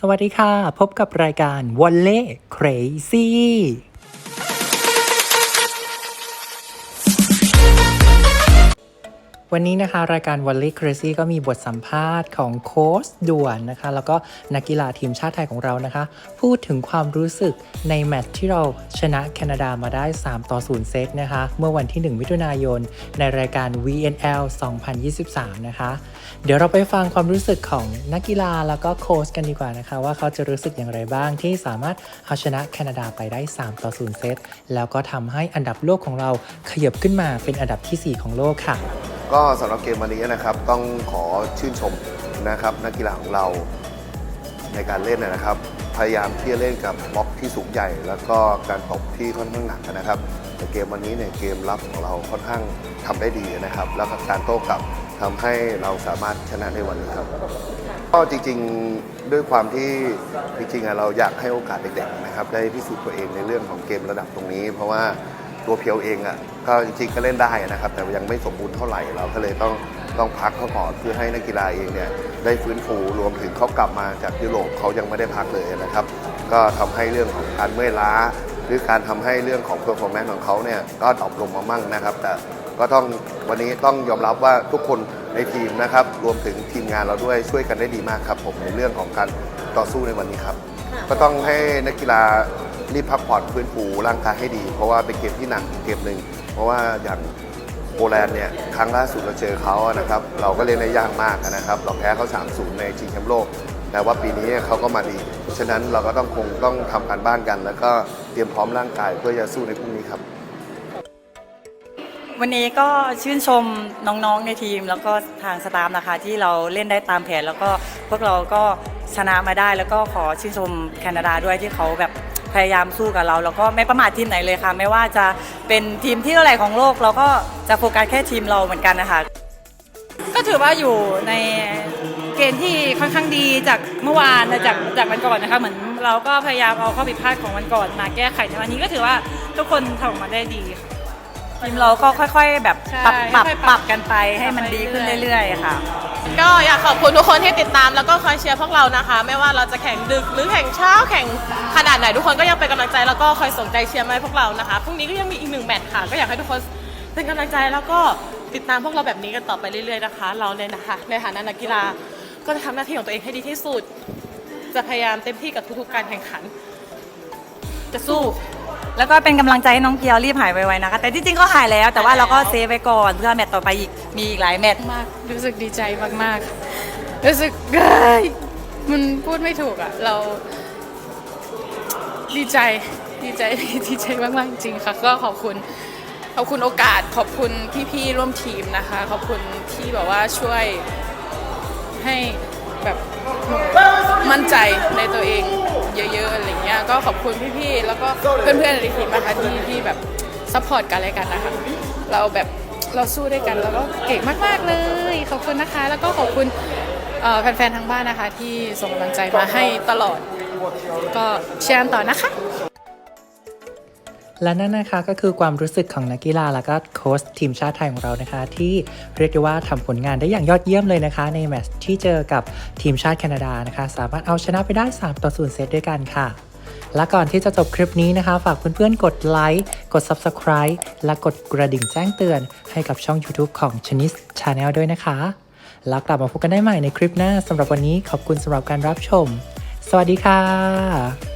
สวัสดีค่ะ พบกับรายการวอลเล่ค วันนี้นะคะรายการ Volley Crazy ก็มีบทสัมภาษณ์ของโค้ชด่วนนะคะ แล้วก็นักกีฬาทีมชาติไทยของเรานะคะ พูดถึงความรู้สึกในแมตช์ที่เราชนะแคนาดามาได้ 3 ต่อ 0 เซตนะคะ เมื่อวันที่ 1 มิถุนายน ในรายการ VNL 2023 นะคะ เดี๋ยวเราไปฟังความรู้สึกของนักกีฬาแล้วก็โค้ชกันดีกว่านะคะ ว่าเขาจะรู้สึกอย่างไรบ้างที่สามารถเอาชนะแคนาดาไปได้ 3 ต่อ 0 เซตแล้วก็ทำให้อันดับโลกของเราขยับขึ้นมาเป็นอันดับทีสี่4 ของโลกค่ะ ก็สำหรับเกมวันนี้นะครับต้องขอชื่นชมนะครับนักกีฬาของเราในการเล่นนะครับ พยายามที่จะเล่นกับบล็อกที่สูงใหญ่ แล้วก็การตบที่ค่อนข้างหนักนะครับแต่เกมวันนี้เนี่ยเกมรับของเราค่อนข้างทำได้ดีนะครับ แล้วก็การโต้กลับทำให้เราสามารถชนะในวันนี้ครับ ก็จริงๆด้วยความที่จริงๆเราอยากให้โอกาสเด็กๆนะครับ ได้พิสูจน์ตัวเองในเรื่องของเกมระดับตรงนี้ เพราะว่า ตัวเพียวเองอะก็จริงๆก็เล่นได้นะครับ แต่ยังไม่สมบูรณ์เท่าไหร่เราก็เลยต้องต้องพักเขาก่อนเพื่อให้นักกีฬาเองเนี่ยได้ฟื้นฟูรวมถึงเขากลับมาจากยุโรปเขายังไม่ได้พักเลยนะครับ ก็ทำให้เรื่องของการเมื่อยล้า หรือการทำให้เรื่องของเพอร์ฟอร์แมนซ์ของเขาเนี่ยก็ดรอปลงมามั่งนะครับ แต่ก็ต้องวันนี้ต้องยอมรับว่าทุกคนในทีมนะครับ รวมถึงทีมงานเราด้วยช่วยกันได้ดีมากครับผมในเรื่องของการต่อสู้ในวันนี้ครับ ก็ต้องให้นักกีฬา รีบพักผ่อนฟื้นฟูร่างกายให้ดี เพราะว่าเป็นเกมที่หนักเกมหนึ่งเพราะว่าอย่างโปแลนด์เนี่ยครั้งล่าสุดเราเจอเขานะครับเราก็เล่นได้ยากมากนะครับ เราแพ้เขา3-0 ในชิงแชมป์โลก แต่ว่าปีนี้เขาก็มาดี ฉะนั้นเราก็ต้องคงต้องทำการบ้านกัน แล้วก็เตรียมพร้อมร่างกายเพื่อจะสู้ในพรุ่งนี้ครับ วันนี้ก็ชื่นชมน้องๆในทีม แล้วก็ทางสตาฟนะคะที่เราเล่นได้ตามแผน แล้วก็พวกเราก็ชนะมาได้แล้วก็ขอชื่นชมแคนาดาด้วยที่เขาแบบ พยายามสู้กับเรา แล้วก็ไม่ประมาททีมไหนเลยค่ะ ไม่ว่าจะเป็นทีมที่เท่าไหร่ของโลก เราก็จะโฟกัสแค่ทีมเราเหมือนกันนะคะก็ถือว่าอยู่ในเกณฑ์ที่ค่อนข้างดีจากเมื่อวานและจากจากวันก่อนนะคะเหมือนเราก็พยายามเอาข้อผิดพลาดของวันก่อนมาแก้ไขในวันนี้ก็ถือว่าทุกคนทำออกมาได้ดีค่ะทีมเราก็ค่อยๆ แบบใช่ปรับปรับค่อยๆปรับกันไปให้มันดีขึ้นเรื่อยๆค่ะ ก็อยากขอบคุณทุกคนที่ติดตามแล้วก็คอยเชียร์พวกเรานะคะ ไม่ว่าเราจะแข่งดึกหรือแข่งเช้าแข่งขนาดไหนทุกคนก็ยังเป็นกำลังใจแล้วก็คอยส่งใจเชียร์มาให้พวกเรานะคะพรุ่งนี้ก็ยังมีอีกหนึ่งแมตช์ค่ะ ก็อยากให้ทุกคนเป็นกำลังใจแล้วก็ติดตามพวกเราแบบนี้กันต่อไปเรื่อยๆนะคะ เราเนี่ยนะคะในฐานะนักกีฬาก็จะทำหน้าที่ของตัวเองให้ดีที่สุด จะพยายามเต็มที่กับทุกๆการแข่งขัน จะสู้ แล้วก็เป็นกำลังใจให้น้องเกียวรีบหายไวๆนะคะ แต่ที่จริงก็หายแล้ว แต่ว่าเราก็เซฟไว้ก่อนเพื่อแมตต์ต่อไปอีกมีอีกหลายแมตช์มากรู้สึกดีใจมากๆ รู้สึกเฮ้ยมันพูดไม่ถูกอะ เราดีใจดีใจดีใจมากๆจริงค่ะ ก็ขอบคุณ ขอบคุณโอกาสขอบคุณพี่ๆร่วมทีมนะคะ ขอบคุณที่แบบว่าช่วยให้แบบมั่นใจในตัวเอง เยอะๆอะไรเงี้ยก็ขอบคุณพี่ๆแล้วก็เพื่อนๆในทีมนะคะที่ที่แบบซัพพอร์ตกันอะไรกันนะคะเราแบบเราสู้ด้วยกันแล้วก็เก่งมากๆเลยขอบคุณนะคะ แล้วก็ขอบคุณแฟนๆทางบ้านนะคะ ที่ส่งกำลังใจมาให้ตลอด ก็เชียร์ต่อนะคะ และนั่นนะคะก็คือความรู้สึกของนักกีฬาแล้วก็โค้ชทีมชาติไทยของเรานะคะ ที่เรียกได้ว่าทำผลงานได้อย่างยอดเยี่ยมเลยนะคะ ในแมตช์ที่เจอกับทีมชาติแคนาดานะคะ สามารถเอาชนะไปได้ 3 ต่อ 0 เซตด้วยกันค่ะ และก่อนที่จะจบคลิปนี้นะคะ ฝากเพื่อนๆกดไลค์กด Subscribe และกดกระดิ่งแจ้งเตือน ให้กับช่อง YouTube ของ Chanice Channel ด้วยนะคะ แล้วกลับมาพบกันได้ใหม่ในคลิปหน้าสำหรับวันนี้ขอบคุณสำหรับการรับชม สวัสดีค่ะ